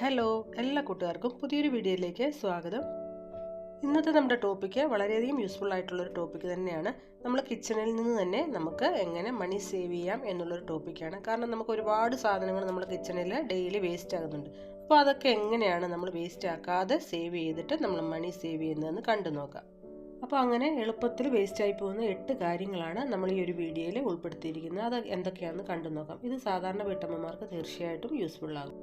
Hello എല്ലാ കൂട്ടുകാർക്കും പുതിയൊരു വീഡിയോയിലേക്ക് സ്വാഗതം. ഇന്നത്തെ നമ്മുടെ ടോപ്പിക്ക് വളരെയധികം യൂസ്ഫുൾ ആയിട്ടുള്ളൊരു ടോപ്പിക്ക് തന്നെയാണ്. നമ്മൾ കിച്ചണിൽ നിന്ന് തന്നെ നമുക്ക് എങ്ങനെ മണി സേവ് ചെയ്യാം എന്നുള്ളൊരു ടോപ്പിക്കാണ് കാരണം നമുക്ക് ഒരുപാട് സാധനങ്ങൾ നമ്മുടെ കിച്ചണിൽ ഡെയിലി വേസ്റ്റ് ആകുന്നുണ്ട്. അപ്പോൾ അതൊക്കെ എങ്ങനെയാണ് നമ്മൾ വേസ്റ്റ് ആക്കാതെ സേവ് ചെയ്തിട്ട് നമ്മൾ മണി സേവ് ചെയ്യുന്നതെന്ന് കണ്ടു നോക്കാം. അപ്പോൾ അങ്ങനെ എളുപ്പത്തിൽ വേസ്റ്റ് ആയി പോകുന്ന എട്ട് കാര്യങ്ങളാണ് നമ്മൾ ഈ ഒരു വീഡിയോയിൽ ഉൾപ്പെടുത്തിയിരിക്കുന്നത്. അത് എന്തൊക്കെയാണെന്ന് കണ്ടു നോക്കാം. ഇത് സാധാരണ വീട്ടമ്മമാർക്ക് തീർച്ചയായിട്ടും യൂസ്ഫുൾ ആകും.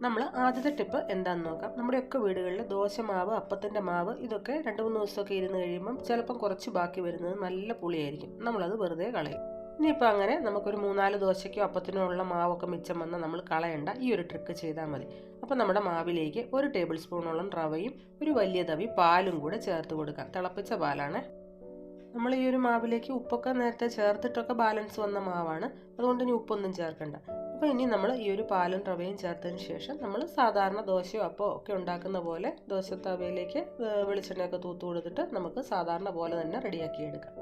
നമ്മൾ ആദ്യത്തെ ടിപ്പ് എന്താണെന്ന് നോക്കാം. നമ്മുടെയൊക്കെ വീടുകളിൽ ദോശമാവ് അപ്പത്തിന്റെ മാവ് ഇതൊക്കെ രണ്ട് മൂന്ന് ദിവസമൊക്കെ ഇരുന്ന് കഴിയുമ്പം ചിലപ്പം കുറച്ച് ബാക്കി വരുന്നത് നല്ല പുളിയായിരിക്കും. നമ്മളത് വെറുതെ കളയും. ഇനിയിപ്പോൾ അങ്ങനെ നമുക്കൊരു മൂന്നാൽ ദോശയ്ക്കോ അപ്പത്തിനോ ഉള്ള മാവൊക്കെ മിച്ചം വന്നാൽ നമ്മൾ കളയണ്ട. ഈ ഒരു ട്രിക്ക് ചെയ്താൽ മതി. അപ്പോൾ നമ്മുടെ മാവിലേക്ക് ഒരു ടേബിൾ സ്പൂണോളം റവയും ഒരു വലിയ തവി പാലും കൂടെ ചേർത്ത് കൊടുക്കാം. തിളപ്പിച്ച പാലാണ്. നമ്മൾ ഈ ഒരു മാവിലേക്ക് ഉപ്പൊക്കെ നേരത്തെ ചേർത്തിട്ടൊക്കെ ബാലൻസ് വന്ന മാവാണ്. അതുകൊണ്ട് ഇനി ഉപ്പൊന്നും ചേർക്കണ്ട. അപ്പോൾ ഇനി നമ്മൾ ഈ ഒരു പാലും റവയും ചേർത്തതിന് ശേഷം നമ്മൾ സാധാരണ ദോശയോ അപ്പോ ഒക്കെ ഉണ്ടാക്കുന്ന പോലെ ദോശ തവയിലേക്ക് വെളിച്ചെണ്ണയൊക്കെ തൂത്ത് കൊടുത്തിട്ട് നമുക്ക് സാധാരണ പോലെ തന്നെ റെഡിയാക്കി എടുക്കാം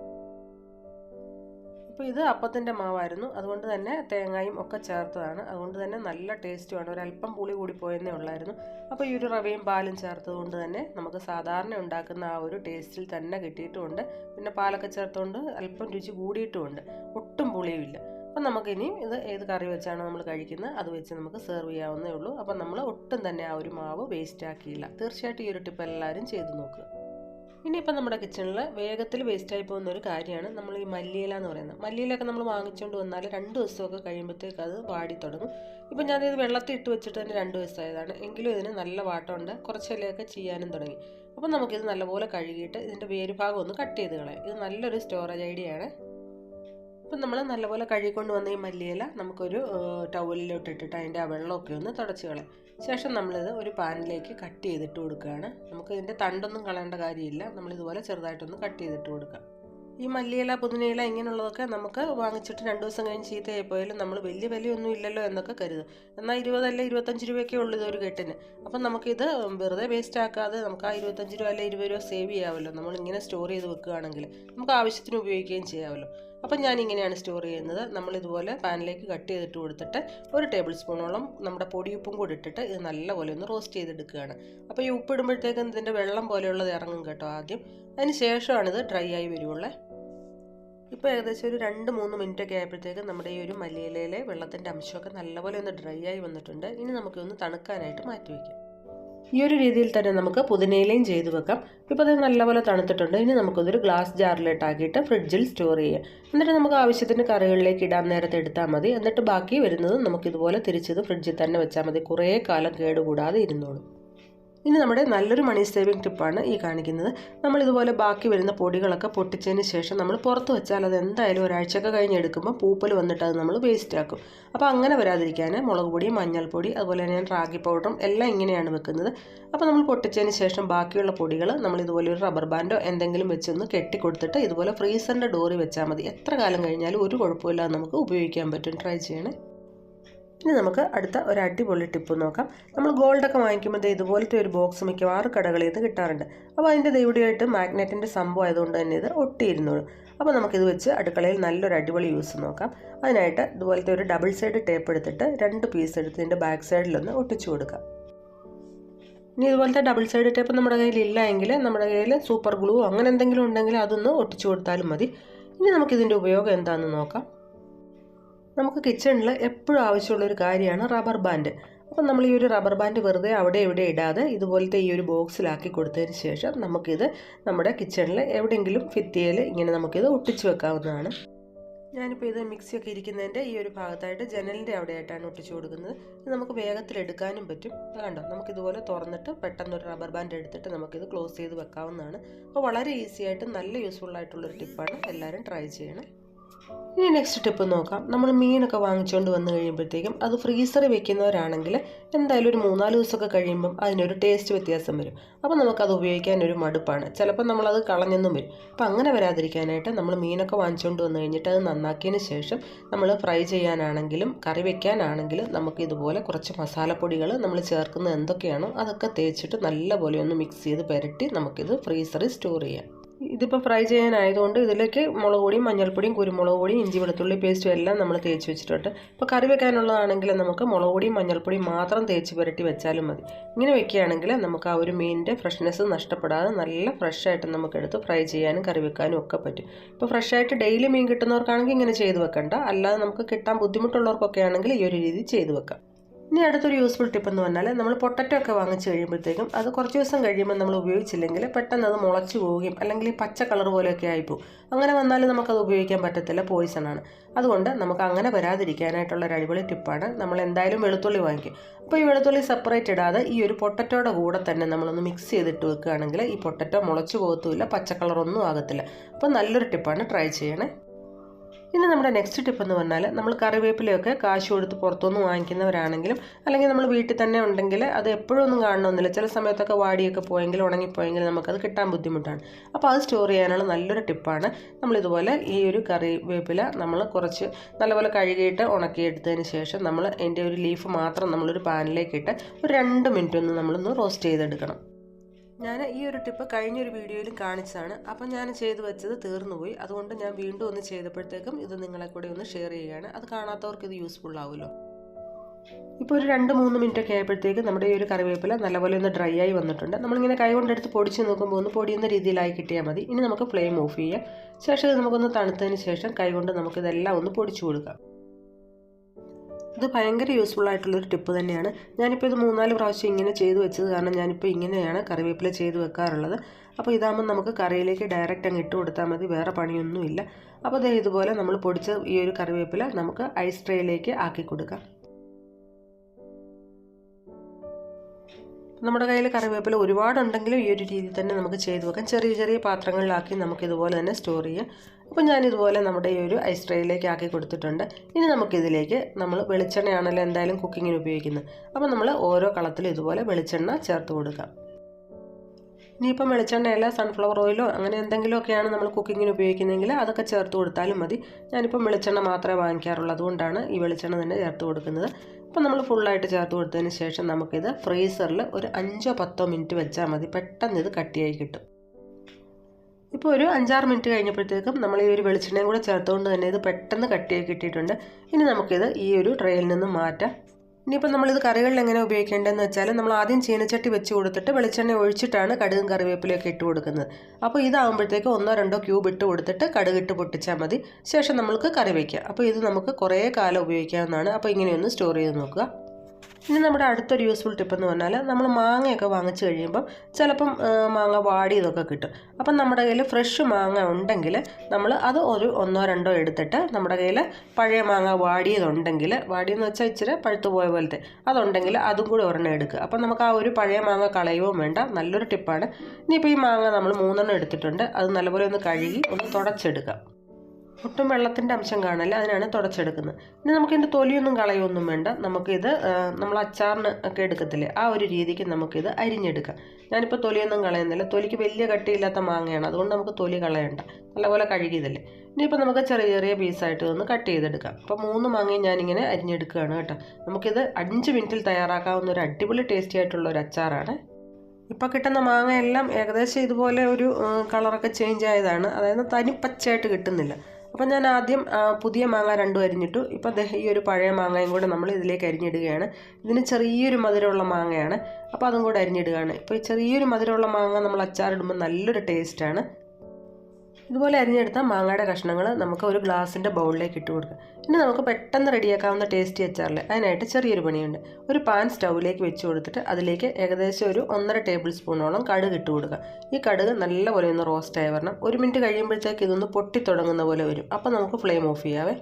അപ്പോൾ ഇത് അപ്പത്തിന്റെ മാവായിരുന്നു. അതുകൊണ്ട് തന്നെ തേങ്ങയും ഒക്കെ ചേർത്തതാണ്. അതുകൊണ്ട് തന്നെ നല്ല ടേസ്റ്റുമാണ് ഒരല്പം പുളി കൂടി പോയെന്നേ ഉള്ളായിരുന്നു. അപ്പോൾ ഈ ഒരു റവയും പാലും ചേർത്തത് കൊണ്ട് തന്നെ നമുക്ക് സാധാരണ ഉണ്ടാക്കുന്ന ആ ഒരു ടേസ്റ്റിൽ തന്നെ കിട്ടിയിട്ടുമുണ്ട്. പിന്നെ പാലൊക്കെ ചേർത്തുകൊണ്ട് അല്പം രുചി കൂടിയിട്ടുമുണ്ട്. ഒട്ടും പുളിയുമില്ല. അപ്പം നമുക്കിനി ഇത് ഏത് കറി വെച്ചാണോ നമ്മൾ കഴിക്കുന്നത് അത് വെച്ച് നമുക്ക് സെർവ് ചെയ്യാവുന്നേ ഉള്ളൂ. അപ്പം നമ്മൾ ഒട്ടും തന്നെ ആ ഒരു മാവ് വേസ്റ്റ് ആക്കിയില്ല. തീർച്ചയായിട്ടും ഈ ഒരു ടിപ്പ് എല്ലാവരും ചെയ്ത് നോക്കുക ഇനിയിപ്പോൾ നമ്മുടെ കിച്ചണിൽ വേഗത്തിൽ വേസ്റ്റായി പോകുന്ന ഒരു കാര്യമാണ് നമ്മൾ ഈ മല്ലിയില എന്ന് പറയുന്നത്. മല്ലിയിലൊക്കെ നമ്മൾ വാങ്ങിച്ചുകൊണ്ട് വന്നാൽ രണ്ട് ദിവസമൊക്കെ കഴിയുമ്പോഴത്തേക്ക് അത് വാടി തുടങ്ങും. ഇപ്പം ഞാനിത് വെള്ളത്തിൽ ഇട്ട് വെച്ചിട്ട് തന്നെ രണ്ട് ദിവസമായതാണ്. എങ്കിലും ഇതിന് നല്ല വാട്ടമുണ്ട്. കുറച്ച് ഇലയൊക്കെ ചെയ്യാനും തുടങ്ങി. അപ്പം നമുക്കിത് നല്ലപോലെ കഴുകിയിട്ട് ഇതിന്റെ വേരുഭാഗം ഒന്ന് കട്ട് ചെയ്ത് കളയാം. ഇത് നല്ലൊരു സ്റ്റോറേജ് ഐഡിയ ആണ്. അപ്പം നമ്മൾ നല്ലപോലെ കഴുകിക്കൊണ്ട് വന്ന ഈ മല്ലിയില നമുക്കൊരു ടവലിലോട്ട് ഇട്ടിട്ട് അതിന്റെ ആ വെള്ളമൊക്കെ ഒന്ന് തുടച്ച് കളയാം. ശേഷം നമ്മളിത് ഒരു പാനിലേക്ക് കട്ട് ചെയ്തിട്ട് കൊടുക്കുകയാണ്. നമുക്ക് ഇതിന്റെ തണ്ടൊന്നും കളയേണ്ട കാര്യമില്ല. നമ്മളിതുപോലെ ചെറുതായിട്ടൊന്ന് കട്ട് ചെയ്തിട്ട് കൊടുക്കാം. ഈ മല്ലിയില പുതിനയില ഇങ്ങനെയുള്ളതൊക്കെ നമുക്ക് വാങ്ങിച്ചിട്ട് രണ്ട് ദിവസം കഴിഞ്ഞ് ചീത്തയായി പോയാലും നമ്മൾ വലിയ വിലയൊന്നും ഇല്ലല്ലോ എന്നൊക്കെ കരുതും. എന്നാൽ ഇരുപതല്ല ഇരുപത്തഞ്ച് രൂപയൊക്കെ ഉള്ളൂ ഇതൊരു കെട്ടിന്. അപ്പം നമുക്കിത് വെറുതെ വേസ്റ്റ് ആക്കാതെ നമുക്ക് ആ ഇരുപത്തഞ്ച് രൂപ അല്ലെങ്കിൽ ഇരുപത് രൂപ സേവ് ചെയ്യാമല്ലോ. നമ്മളിങ്ങനെ സ്റ്റോർ ചെയ്ത് വെക്കുകയാണെങ്കിൽ നമുക്ക് ആവശ്യത്തിന് ഉപയോഗിക്കുകയും ചെയ്യാമല്ലോ. അപ്പം ഞാൻ ഇങ്ങനെയാണ് സ്റ്റോർ ചെയ്യുന്നത്. നമ്മൾ ഇതുപോലെ പാനിലേക്ക് കട്ട് ചെയ്തിട്ട് കൊടുത്തിട്ട് ഒരു ടേബിൾ സ്പൂണോളം നമ്മുടെ പൊടിയുപ്പും കൂടി ഇട്ടിട്ട് ഇത് നല്ലപോലെ ഒന്ന് റോസ്റ്റ് ചെയ്തെടുക്കുകയാണ്. അപ്പോൾ ഈ ഉപ്പ് ഇടുമ്പോഴത്തേക്കും ഇതിന്റെ വെള്ളം പോലെയുള്ളത് ഇറങ്ങും കേട്ടോ ആദ്യം. അതിന് ശേഷമാണിത് ഡ്രൈ ആയി വരുവുള്ളേ ഇപ്പോൾ ഏകദേശം ഒരു രണ്ട് മൂന്ന് മിനിറ്റ് ഒക്കെ ആയപ്പോഴത്തേക്കും നമ്മുടെ ഈ ഒരു മല്ലിയിലയിലെ വെള്ളത്തിന്റെ അംശമൊക്കെ നല്ലപോലെ ഒന്ന് ഡ്രൈ ആയി വന്നിട്ടുണ്ട്. ഇനി നമുക്കൊന്ന് തണുക്കാനായിട്ട് മാറ്റി വയ്ക്കാം. ഈ ഒരു രീതിയിൽ തന്നെ നമുക്ക് പുതിനയിലയും ചെയ്തു വെക്കാം. ഇപ്പോൾ അത് നല്ലപോലെ തണുത്തിട്ടുണ്ട്. ഇനി നമുക്കതൊരു ഗ്ലാസ് ജാറിലിട്ടാക്കിയിട്ട് ഫ്രിഡ്ജിൽ സ്റ്റോർ ചെയ്യാം. എന്നിട്ട് നമുക്ക് ആവശ്യത്തിന് കറികളിലേക്ക് ഇടാൻ നേരത്തെ എടുത്താൽ മതി. എന്നിട്ട് ബാക്കി വരുന്നത് നമുക്കിതുപോലെ തിരിച്ചത് ഫ്രിഡ്ജിൽ തന്നെ വെച്ചാൽ മതി. കുറേ കാലം കേടുകൂടാതെ ഇരുന്നോളും. ഇനി നമ്മുടെ നല്ലൊരു മണി സേവിങ് ടിപ്പാണ് ഈ കാണിക്കുന്നത്. നമ്മൾ ഇതുപോലെ ബാക്കി വരുന്ന പൊടികളൊക്കെ പൊട്ടിച്ചതിന് ശേഷം നമ്മൾ പുറത്ത് വെച്ചാൽ അത് എന്തായാലും ഒരാഴ്ചയൊക്കെ കഴിഞ്ഞ് എടുക്കുമ്പോൾ പൂപ്പൽ വന്നിട്ട് അത് നമ്മൾ വേസ്റ്റ് ആക്കും. അപ്പോൾ അങ്ങനെ വരാതിരിക്കാൻ മുളക് പൊടി മഞ്ഞൾപ്പൊടി അതുപോലെ തന്നെ റാഗി പൗഡറും എല്ലാം ഇങ്ങനെയാണ് വെക്കുന്നത്. അപ്പോൾ നമ്മൾ പൊട്ടിച്ചതിന് ശേഷം ബാക്കിയുള്ള പൊടികൾ നമ്മൾ ഇതുപോലെ ഒരു റബ്ബർ ബാൻഡോ എന്തെങ്കിലും വെച്ചൊന്ന് കെട്ടിക്കൊടുത്തിട്ട് ഇതുപോലെ ഫ്രീസറിന്റെ ഡോറി വെച്ചാൽ മതി. എത്ര കാലം കഴിഞ്ഞാലും ഒരു കുഴപ്പമില്ലാതെ നമുക്ക് ഉപയോഗിക്കാൻ പറ്റും. ട്രൈ ചെയ്യണേ. ഇനി നമുക്ക് അടുത്ത ഒരു അടിപൊളി ടിപ്പ് നോക്കാം. നമ്മൾ ഗോൾഡൊക്കെ വാങ്ങിക്കുമ്പോൾ ഇതുപോലത്തെ ഒരു ബോക്സ് മിക്കവാറും കടകളിൽ നിന്ന് കിട്ടാറുണ്ട്. അപ്പോൾ അതിന്റെ ദൈവടിയായിട്ട് മാഗ്നറ്റിന്റെ സംഭവം ആയതുകൊണ്ട് തന്നെ ഇത് ഒട്ടിയിരുന്നുള്ളൂ അപ്പോൾ നമുക്കിത് വെച്ച് അടുക്കളയിൽ നല്ലൊരു അടിപൊളി യൂസ് നോക്കാം. അതിനായിട്ട് ഇതുപോലത്തെ ഒരു ഡബിൾ സൈഡ് ടേപ്പ് എടുത്തിട്ട് രണ്ട് പീസ് എടുത്ത് ഇതിന്റെ ബാക്ക് സൈഡിലൊന്ന് ഒട്ടിച്ചു കൊടുക്കാം. ഇനി ഇതുപോലത്തെ ഡബിൾ സൈഡ് ടേപ്പ് നമ്മുടെ കയ്യിൽ ഇല്ല എങ്കിൽ നമ്മുടെ കയ്യിൽ സൂപ്പർ ഗ്ലൂ അങ്ങനെ എന്തെങ്കിലും ഉണ്ടെങ്കിൽ അതൊന്ന് ഒട്ടിച്ചു കൊടുത്താലും മതി. ഇനി നമുക്കിതിന്റെ ഉപയോഗം എന്താണെന്ന് നോക്കാം. നമുക്ക് കിച്ചണിൽ എപ്പോഴും ആവശ്യമുള്ള ഒരു കാര്യമാണ് റബ്ബർ ബാൻഡ് അപ്പം നമ്മൾ ഈ ഒരു റബ്ബർ ബാൻഡ് വെറുതെ അവിടെ എവിടെ ഇടാതെ ഇതുപോലത്തെ ഈ ഒരു ബോക്സിലാക്കി കൊടുത്തതിന് ശേഷം നമുക്കിത് നമ്മുടെ കിച്ചണിൽ എവിടെയെങ്കിലും ഭിത്തിയിൽ ഇങ്ങനെ നമുക്കിത് ഒട്ടിച്ചു വെക്കാവുന്നതാണ്. ഞാനിപ്പോൾ ഇത് മിക്സിയൊക്കെ ഇരിക്കുന്നതിന്റെ ഈ ഒരു ഭാഗത്തായിട്ട് ജനലിന്റെ അവിടെയായിട്ടാണ് ഒട്ടിച്ചു കൊടുക്കുന്നത്. ഇത് നമുക്ക് വേഗത്തിൽ എടുക്കാനും പറ്റും. കണ്ടോ? നമുക്കിതുപോലെ തുറന്നിട്ട് പെട്ടെന്ന് ഒരു റബ്ബർ ബാൻഡ് എടുത്തിട്ട് നമുക്കിത് ക്ലോസ് ചെയ്ത് വെക്കാവുന്നതാണ്. അപ്പോൾ വളരെ ഈസി ആയിട്ട് നല്ല യൂസ്ഫുൾ ആയിട്ടുള്ളൊരു ടിപ്പാണ് എല്ലാവരും ട്രൈ ചെയ്യണേ. ഇനി നെക്സ്റ്റ് ടിപ്പ് നോക്കാം. നമ്മൾ മീനൊക്കെ വാങ്ങിച്ചുകൊണ്ട് വന്നു കഴിയുമ്പോഴത്തേക്കും അത് ഫ്രീസറിൽ വെക്കുന്നവരാണെങ്കിൽ എന്തായാലും ഒരു മൂന്നാൽ ദിവസമൊക്കെ കഴിയുമ്പം അതിനൊരു ടേസ്റ്റ് വ്യത്യാസം വരും. അപ്പോൾ നമുക്കത് ഉപയോഗിക്കാൻ ഒരു മടുപ്പാണ്. ചിലപ്പോൾ നമ്മളത് കളഞ്ഞെന്നും വരും. അപ്പോൾ അങ്ങനെ വരാതിരിക്കാനായിട്ട് നമ്മൾ മീനൊക്കെ വാങ്ങിച്ചുകൊണ്ട് വന്നു കഴിഞ്ഞിട്ട് അത് നന്നാക്കിയതിന് ശേഷം നമ്മൾ ഫ്രൈ ചെയ്യാനാണെങ്കിലും കറി വെക്കാനാണെങ്കിലും നമുക്ക് ഇതുപോലെ കുറച്ച് മസാലപ്പൊടികൾ നമ്മൾ ചേർക്കുന്നത് എന്തൊക്കെയാണോ അതൊക്കെ തേച്ചിട്ട് നല്ലപോലെ ഒന്ന് മിക്സ് ചെയ്ത് പുരട്ടി നമുക്കിത് ഫ്രീസറിൽ സ്റ്റോർ ചെയ്യാം. ഇതിപ്പോൾ ഫ്രൈ ചെയ്യാനായതുകൊണ്ട് ഇതിലേക്ക് മുളക് പൊടിയും മഞ്ഞൾപ്പൊടിയും കുരുമുളക് പൊടിയും ഇഞ്ചി വെളുത്തുള്ളി പേസ്റ്റും എല്ലാം നമ്മൾ തേച്ച് വെച്ചിട്ടുണ്ട്. ഇപ്പോൾ കറി വെക്കാനുള്ളതാണെങ്കിൽ നമുക്ക് മുളക് പൊടിയും മഞ്ഞൾപ്പൊടിയും മാത്രം തേച്ച് പുരട്ടി വെച്ചാലും മതി. ഇങ്ങനെ വെക്കുകയാണെങ്കിൽ നമുക്ക് ആ ഒരു മീനിന്റെ ഫ്രഷ്നെസ് നഷ്ടപ്പെടാതെ നല്ല ഫ്രഷായിട്ട് നമുക്കെടുത്ത് ഫ്രൈ ചെയ്യാനും കറി വെക്കാനും ഒക്കെ പറ്റും. ഇപ്പോൾ ഫ്രഷായിട്ട് ഡെയിലി മീൻ കിട്ടുന്നവർക്കാണെങ്കിൽ ഇങ്ങനെ ചെയ്ത് വെക്കണ്ട. അല്ലാതെ നമുക്ക് കിട്ടാൻ ബുദ്ധിമുട്ടുള്ളവർക്കൊക്കെ ആണെങ്കിൽ ഈ ഒരു രീതി ചെയ്ത് വെക്കാം. ഇനി അടുത്തൊരു യൂസ്ഫുൾ ടിപ്പ് എന്ന് പറഞ്ഞാൽ നമ്മൾ പൊട്ടറ്റോ ഒക്കെ വാങ്ങിച്ച് കഴിയുമ്പോഴത്തേക്കും അത് കുറച്ച് ദിവസം കഴിയുമ്പോൾ നമ്മൾ ഉപയോഗിച്ചില്ലെങ്കിൽ പെട്ടെന്ന് അത് മുളച്ചു പോവുകയും അല്ലെങ്കിൽ പച്ച കളർ പോലെയൊക്കെ ആയിപ്പോവും. അങ്ങനെ വന്നാലും നമുക്കത് ഉപയോഗിക്കാൻ പറ്റത്തില്ല പോയിസൺ ആണ്. അതുകൊണ്ട് നമുക്ക് അങ്ങനെ വരാതിരിക്കാനായിട്ടുള്ള ഒരു അടിപൊളി ടിപ്പാണ് നമ്മൾ എന്തായാലും വെളുത്തുള്ളി വാങ്ങിക്കും അപ്പോൾ ഈ വെളുത്തുള്ളി സെപ്പറേറ്റ് ഇടാതെ ഈ ഒരു പൊട്ടറ്റോയുടെ കൂടെ തന്നെ നമ്മളൊന്ന് മിക്സ് ചെയ്തിട്ട് വെക്കുകയാണെങ്കിൽ ഈ പൊട്ടറ്റോ മുളച്ചു പോകത്തുമില്ല പച്ച കളറൊന്നും ആകത്തില്ല. അപ്പോൾ നല്ലൊരു ടിപ്പാണ് ട്രൈ ചെയ്യണേ. ഇനി നമ്മുടെ നെക്സ്റ്റ് ടിപ്പ് എന്ന് പറഞ്ഞാൽ നമ്മൾ കറിവേപ്പിലയൊക്കെ കാശ് കൊടുത്ത് പുറത്തുനിന്ന് വാങ്ങിക്കുന്നവരാണെങ്കിലും അല്ലെങ്കിൽ നമ്മൾ വീട്ടിൽ തന്നെ ഉണ്ടെങ്കിൽ അത് എപ്പോഴും ഒന്നും കാണണമെന്നില്ല. ചില സമയത്തൊക്കെ വാടിയൊക്കെ പോയെങ്കിൽ ഉണങ്ങിപ്പോയെങ്കിൽ നമുക്കത് കിട്ടാൻ ബുദ്ധിമുട്ടാണ്. അപ്പോൾ അത് സ്റ്റോർ ചെയ്യാനുള്ള നല്ലൊരു ടിപ്പാണ് നമ്മളിതുപോലെ ഈ ഒരു കറിവേപ്പില നമ്മൾ കുറച്ച് നല്ലപോലെ കഴുകിയിട്ട് ഉണക്കിയെടുത്തതിന് ശേഷം നമ്മൾ അതിന്റെ ഒരു ലീഫ് മാത്രം നമ്മളൊരു പാനിലേക്ക് ഇട്ട് ഒരു രണ്ട് മിനിറ്റ് ഒന്ന് നമ്മളൊന്ന് റോസ്റ്റ് ചെയ്തെടുക്കണം. ഞാൻ ഈ ഒരു ടിപ്പ് കഴിഞ്ഞൊരു വീഡിയോയിൽ കാണിച്ചതാണ്. അപ്പം ഞാൻ ചെയ്തു വെച്ചത് തീർന്നുപോയി അതുകൊണ്ട് ഞാൻ വീണ്ടും ഒന്ന് ചെയ്തപ്പോഴത്തേക്കും ഇത് നിങ്ങളെ കൂടെ ഒന്ന് ഷെയർ ചെയ്യുകയാണ്. അത് കാണാത്തവർക്ക് ഇത് യൂസ്ഫുൾ ആവുമല്ലോ. ഇപ്പോൾ ഒരു രണ്ട് മൂന്ന് മിനിറ്റ് ഒക്കെ ആയപ്പോഴത്തേക്ക് നമ്മുടെ ഈ ഒരു കറിവേപ്പില നല്ലപോലെ ഒന്ന് ഡ്രൈ ആയി വന്നിട്ടുണ്ട്. നമ്മളിങ്ങനെ കൈ കൊണ്ടെടുത്ത് പൊടിച്ച് നോക്കുമ്പോൾ ഒന്ന് പൊടിയുന്ന രീതിയിലായി കിട്ടിയാൽ മതി. ഇനി നമുക്ക് ഫ്ലെയിം ഓഫ് ചെയ്യാം. ശേഷം ഇത് നമുക്കൊന്ന് തണുത്തതിന് ശേഷം കൈ കൊണ്ട് നമുക്കിതെല്ലാം ഒന്ന് പൊടിച്ചു കൊടുക്കാം. ഇത് ഭയങ്കര യൂസ്ഫുൾ ആയിട്ടുള്ളൊരു ടിപ്പ് തന്നെയാണ്. ഞാനിപ്പോൾ ഇത് മൂന്നാൽ പ്രാവശ്യം ഇങ്ങനെ ചെയ്തു വെച്ചത് കാരണം ഞാനിപ്പോൾ ഇങ്ങനെയാണ് കറിവേപ്പില ചെയ്ത് വെക്കാറുള്ളത്. അപ്പോൾ ഇതാകുമ്പോൾ നമുക്ക് കറിയിലേക്ക് ഡയറക്റ്റ് അങ്ങ് ഇട്ട് കൊടുത്താൽ മതി വേറെ പണിയൊന്നുമില്ല. അപ്പോൾ ദേ ഇതുപോലെ നമ്മൾ പൊടിച്ച ഈ ഒരു കറിവേപ്പില നമുക്ക് ഐസ് ട്രേയിലേക്ക് ആക്കി കൊടുക്കാം. നമ്മുടെ കയ്യിൽ കറിവേപ്പില ഒരുപാടുണ്ടെങ്കിലും ഈ ഒരു രീതിയിൽ തന്നെ നമുക്ക് ചെയ്തു വെക്കാം. ചെറിയ ചെറിയ പാത്രങ്ങളിലാക്കി നമുക്ക് ഇതുപോലെ തന്നെ സ്റ്റോർ ചെയ്യാം. അപ്പോൾ ഞാനിതുപോലെ നമ്മുടെ ഈ ഒരു ഐസ് ട്രേയിലേക്ക് ആക്കി കൊടുത്തിട്ടുണ്ട്. ഇനി നമുക്കിതിലേക്ക് നമ്മൾ വെളിച്ചെണ്ണയാണല്ലോ എന്തായാലും കുക്കിങ്ങിന് ഉപയോഗിക്കുന്നത്. അപ്പോൾ നമ്മൾ ഓരോ കളത്തിലും ഇതുപോലെ വെളിച്ചെണ്ണ ചേർത്ത് കൊടുക്കാം. ഇനിയിപ്പം വെളിച്ചെണ്ണയല്ല സൺഫ്ലവർ ഓയിലോ അങ്ങനെ എന്തെങ്കിലുമൊക്കെയാണ് നമ്മൾ കുക്കിങ്ങിന് ഉപയോഗിക്കുന്നതെങ്കിൽ അതൊക്കെ ചേർത്ത് കൊടുത്താലും മതി. ഞാനിപ്പം വെളിച്ചെണ്ണ മാത്രമേ വാങ്ങിക്കാറുള്ളൂ. അതുകൊണ്ടാണ് ഈ വെളിച്ചെണ്ണ തന്നെ ചേർത്ത് കൊടുക്കുന്നത്. അപ്പം നമ്മൾ ഫുള്ളായിട്ട് ചേർത്ത് കൊടുത്തതിന് ശേഷം നമുക്കിത് ഫ്രീസറിൽ ഒരു അഞ്ചോ പത്തോ മിനിറ്റ് വെച്ചാൽ മതി. പെട്ടെന്ന് ഇത് കട്ടിയായി കിട്ടും. ഇപ്പോൾ ഒരു അഞ്ചാറ് മിനിറ്റ് കഴിഞ്ഞപ്പോഴത്തേക്കും നമ്മൾ ഈ ഒരു വെളിച്ചെണ്ണയും കൂടെ ചേർത്തുകൊണ്ട് തന്നെ ഇത് പെട്ടെന്ന് കട്ടിയായി കിട്ടിയിട്ടുണ്ട്. ഇനി നമുക്കിത് ഈ ഒരു ട്രെയിൽ നിന്ന് മാറ്റാം. ഇനിയിപ്പോൾ നമ്മളിത് കറികളിൽ എങ്ങനെ ഉപയോഗിക്കേണ്ടതെന്ന് വെച്ചാൽ നമ്മൾ ആദ്യം ചീനച്ചട്ടി വെച്ച് കൊടുത്തിട്ട് വെളിച്ചെണ്ണ ഒഴിച്ചിട്ടാണ് കടുകും കറിവേപ്പിലയൊക്കെ ഇട്ട് കൊടുക്കുന്നത്. അപ്പോൾ ഇതാകുമ്പോഴത്തേക്ക് ഒന്നോ രണ്ടോ ക്യൂബ് ഇട്ട് കൊടുത്തിട്ട് കടുകിട്ട് പൊട്ടിച്ചാൽ മതി. ശേഷം നമ്മൾക്ക് കറി വയ്ക്കാം. അപ്പോൾ ഇത് നമുക്ക് കുറേ കാലം ഉപയോഗിക്കാവുന്നതാണ്. അപ്പോൾ ഇങ്ങനെയൊന്ന് സ്റ്റോർ ചെയ്ത് നോക്കുക. ഇനി നമ്മുടെ അടുത്തൊരു യൂസ്ഫുൾ ടിപ്പ് എന്ന് പറഞ്ഞാൽ നമ്മൾ മാങ്ങയൊക്കെ വാങ്ങിച്ച് കഴിയുമ്പം ചിലപ്പം മാങ്ങ വാടിയതൊക്കെ കിട്ടും. അപ്പം നമ്മുടെ കയ്യിൽ ഫ്രഷ് മാങ്ങ ഉണ്ടെങ്കിൽ നമ്മൾ അത് ഒരു ഒന്നോ രണ്ടോ എടുത്തിട്ട് നമ്മുടെ കയ്യിൽ പഴയ മാങ്ങ വാടിയതുണ്ടെങ്കിൽ വാടിയെന്ന് വെച്ചാൽ ഇച്ചിരി പഴുത്തു പോയ പോലത്തെ അതുണ്ടെങ്കിൽ അതും കൂടി ഒരെണ്ണം എടുക്കുക അപ്പം നമുക്ക് ആ ഒരു പഴയ മാങ്ങ കളയുകയും വേണ്ട നല്ലൊരു ടിപ്പാണ് ഇനിയിപ്പോൾ ഈ മാങ്ങ നമ്മൾ മൂന്നെണ്ണം എടുത്തിട്ടുണ്ട് അത് നല്ലപോലെ ഒന്ന് കഴുകി ഒന്ന് തുടച്ചെടുക്കാം. ഒട്ടും വെള്ളത്തിന്റെ അംശം കാണില്ല. അതിനാണ് തുടച്ചെടുക്കുന്നത്. ഇനി നമുക്കിതിന്റെ തൊലിയൊന്നും കളയൊന്നും വേണ്ട. നമുക്കിത് നമ്മൾ അച്ചാറിന് ഒക്കെ എടുക്കത്തില്ലേ? ആ ഒരു രീതിക്ക് നമുക്കിത് അരിഞ്ഞെടുക്കാം. ഞാനിപ്പോൾ തൊലിയൊന്നും കളയുന്നില്ല. തൊലിക്ക് വലിയ കട്ടിയില്ലാത്ത മാങ്ങയാണ്. അതുകൊണ്ട് നമുക്ക് തൊലി കളയണ്ട. നല്ലപോലെ കഴുകിയതല്ലേ? ഇനിയിപ്പോൾ നമുക്ക് ചെറിയ ചെറിയ പീസായിട്ട് ഒന്ന് കട്ട് ചെയ്തെടുക്കാം. അപ്പോൾ മൂന്ന് മാങ്ങയും ഞാനിങ്ങനെ അരിഞ്ഞെടുക്കുകയാണ് കേട്ടോ. നമുക്കിത് അഞ്ച് മിനിറ്റിൽ തയ്യാറാക്കാവുന്ന ഒരു അടിപൊളി ടേസ്റ്റി ആയിട്ടുള്ള ഒരു അച്ചാറാണ്. ഇപ്പോൾ കിട്ടുന്ന മാങ്ങയെല്ലാം ഏകദേശം ഇതുപോലെ ഒരു കളറൊക്കെ ചേഞ്ച് ആയതാണ്. അതായത് തനിപ്പച്ചയായിട്ട് കിട്ടുന്നില്ല. അപ്പം ഞാൻ ആദ്യം പുതിയ മാങ്ങ രണ്ടും അരിഞ്ഞിട്ടു. ഇപ്പം ഈ ഒരു പഴയ മാങ്ങയും കൂടെ നമ്മൾ ഇതിലേക്ക് അരിഞ്ഞിടുകയാണ്. ഇതിന് ചെറിയൊരു മധുരമുള്ള മാങ്ങയാണ്. അപ്പോൾ അതും കൂടെ അരിഞ്ഞിടുകയാണ്. ഇപ്പോൾ ഈ ചെറിയൊരു മധുരമുള്ള മാങ്ങ നമ്മൾ അച്ചാറിടുമ്പോൾ നല്ലൊരു ടേസ്റ്റാണ് ഇതുപോലെ അരിഞ്ഞെടുത്ത മാങ്ങയുടെ കഷ്ണങ്ങൾ നമുക്ക് ഒരു ഗ്ലാസിന്റെ ബൗളിലേക്ക് ഇട്ട് കൊടുക്കാം. ഇനി നമുക്ക് പെട്ടെന്ന് റെഡിയാക്കാവുന്ന ടേസ്റ്റി അച്ചാറിൽ അതിനായിട്ട് ചെറിയൊരു പണിയുണ്ട്. ഒരു പാൻ സ്റ്റൗവിലേക്ക് വെച്ച് കൊടുത്തിട്ട് അതിലേക്ക് ഏകദേശം ഒരു ഒന്നര ടേബിൾ സ്പൂണോളം കടുക് ഇട്ട് കൊടുക്കുക ഈ കടുക് നല്ലപോലെ ഒന്ന് റോസ്റ്റ് ആയി വരണം. ഒരു മിനിറ്റ് കഴിയുമ്പോഴത്തേക്ക് ഇതൊന്ന് പൊട്ടി തുടങ്ങുന്ന പോലെ വരും. അപ്പോൾ നമുക്ക് ഫ്ലെയിം ഓഫ് ചെയ്യാവേ.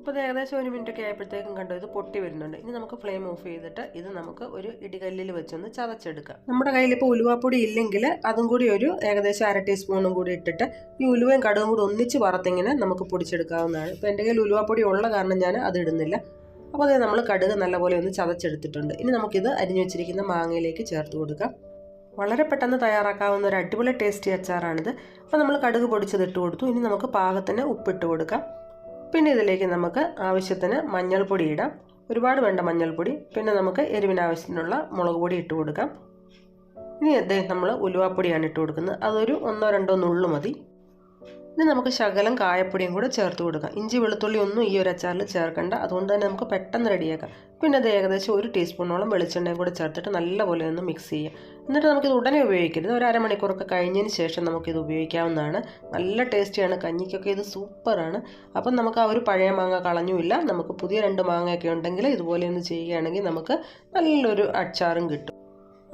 ഇപ്പോൾ ഇത് ഏകദേശം ഒരു മിനിറ്റ് ഒക്കെ ആയപ്പോഴത്തേക്കും കണ്ടു ഇത് പൊട്ടി വരുന്നുണ്ട്. ഇനി നമുക്ക് ഫ്ലെയിം ഓഫ് ചെയ്തിട്ട് ഇത് നമുക്ക് ഒരു ഇടികല്ലിൽ വെച്ചൊന്ന് ചതച്ചെടുക്കാം. നമ്മുടെ കയ്യിൽ ഇപ്പോൾ ഉലുവാപ്പൊടി ഇല്ലെങ്കിൽ അതും കൂടി ഒരു ഏകദേശം അര ടീസ്പൂണും കൂടി ഇട്ടിട്ട് ഈ ഉലുവയും കടുകും കൂടി ഒന്നിച്ച് വറുത്തിങ്ങനെ നമുക്ക് പൊടിച്ചെടുക്കാവുന്നതാണ്. ഇപ്പോൾ എന്റെ കയ്യിൽ ഉലുവാപ്പൊടി ഉള്ള കാരണം ഞാൻ അത് ഇടുന്നില്ല. അപ്പോൾ അതായത് നമ്മൾ കടുക് നല്ലപോലെ ഒന്ന് ചതച്ചെടുത്തിട്ടുണ്ട്. ഇനി നമുക്കിത് അരിഞ്ഞു വെച്ചിരിക്കുന്ന മാങ്ങയിലേക്ക് ചേർത്ത് കൊടുക്കാം. വളരെ പെട്ടെന്ന് തയ്യാറാക്കാവുന്ന ഒരു അടിപൊളി ടേസ്റ്റി അച്ചാറാണിത്. അപ്പോൾ നമ്മൾ കടുക് പൊടിച്ചത് ഇട്ട് കൊടുത്തു. ഇനി നമുക്ക് പാകത്തിന് ഉപ്പിട്ട് കൊടുക്കാം. പിന്നെ ഇതിലേക്ക് നമുക്ക് ആവശ്യത്തിന് മഞ്ഞൾപ്പൊടി ഇടാം. ഒരുപാട് വേണ്ട മഞ്ഞൾപ്പൊടി. പിന്നെ നമുക്ക് എരിവിന് ആവശ്യത്തിനുള്ള മുളക് പൊടി ഇട്ട് കൊടുക്കാം. ഇനി അദ്ദേഹം നമ്മൾ ഉലുവാപ്പൊടിയാണ് ഇട്ട് കൊടുക്കുന്നത്. അതൊരു ഒന്നോ രണ്ടോ നുള്ളു മതി. ഇനി നമുക്ക് ശകലം കായപ്പൊടിയും കൂടെ ചേർത്ത് കൊടുക്കാം. ഇഞ്ചി വെളുത്തുള്ളി ഒന്നും ഈ ഒരു അച്ചാറിൽ ചേർക്കണ്ട. അതുകൊണ്ട് തന്നെ നമുക്ക് പെട്ടെന്ന് റെഡിയാക്കാം. പിന്നെ അത് ഏകദേശം ഒരു ടീസ്പൂണോളം വെളിച്ചെണ്ണയും കൂടെ ചേർത്തിട്ട് നല്ലപോലെ ഒന്ന് മിക്സ് ചെയ്യാം. എന്നിട്ട് നമുക്കിത് ഉടനെ ഉപയോഗിക്കരുത്. ഒരു അരമണിക്കൂറൊക്കെ കഴിഞ്ഞതിന് ശേഷം നമുക്കിത് ഉപയോഗിക്കാവുന്നതാണ്. നല്ല ടേസ്റ്റിയാണ്. കഞ്ഞിക്കൊക്കെ ഇത് സൂപ്പറാണ്. അപ്പം നമുക്ക് ആ ഒരു പഴയ മാങ്ങ കളഞ്ഞുമില്ല. നമുക്ക് പുതിയ രണ്ട് മാങ്ങയൊക്കെ ഉണ്ടെങ്കിൽ ഇതുപോലെ ഒന്ന് ചെയ്യുകയാണെങ്കിൽ നമുക്ക് നല്ലൊരു അച്ചാറും കിട്ടും.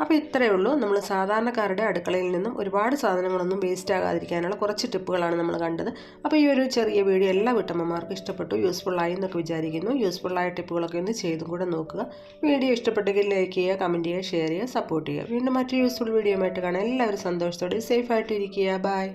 അപ്പോൾ ഇത്രയേ ഉള്ളൂ. നമ്മൾ സാധാരണക്കാരുടെ അടുക്കളയിൽ നിന്നും ഒരുപാട് സാധനങ്ങളൊന്നും വേസ്റ്റ് ആകാതിരിക്കാനുള്ള കുറച്ച് ടിപ്പുകളാണ് നമ്മൾ കണ്ടത്. അപ്പോൾ ഈ ഒരു ചെറിയ വീഡിയോ എല്ലാ വീട്ടമ്മമാർക്കും ഇഷ്ടപ്പെട്ടു യൂസ്ഫുൾ ആയി എന്നൊക്കെ വിചാരിക്കുന്നു. യൂസ്ഫുള്ളായ ടിപ്പുകളൊക്കെ ഒന്ന് ചെയ്തും കൂടെ നോക്കുക. വീഡിയോ ഇഷ്ടപ്പെട്ടെങ്കിൽ ലൈക്ക് ചെയ്യുക കമന്റ് ചെയ്യുക ഷെയർ ചെയ്യുക സപ്പോർട്ട് ചെയ്യുക. വീണ്ടും മറ്റൊരു യൂസ്ഫുൾ വീഡിയോ ആയിട്ട് കാണാം. എല്ലാവരും സന്തോഷത്തോടെ സേഫായിട്ടിരിക്കുക ബൈ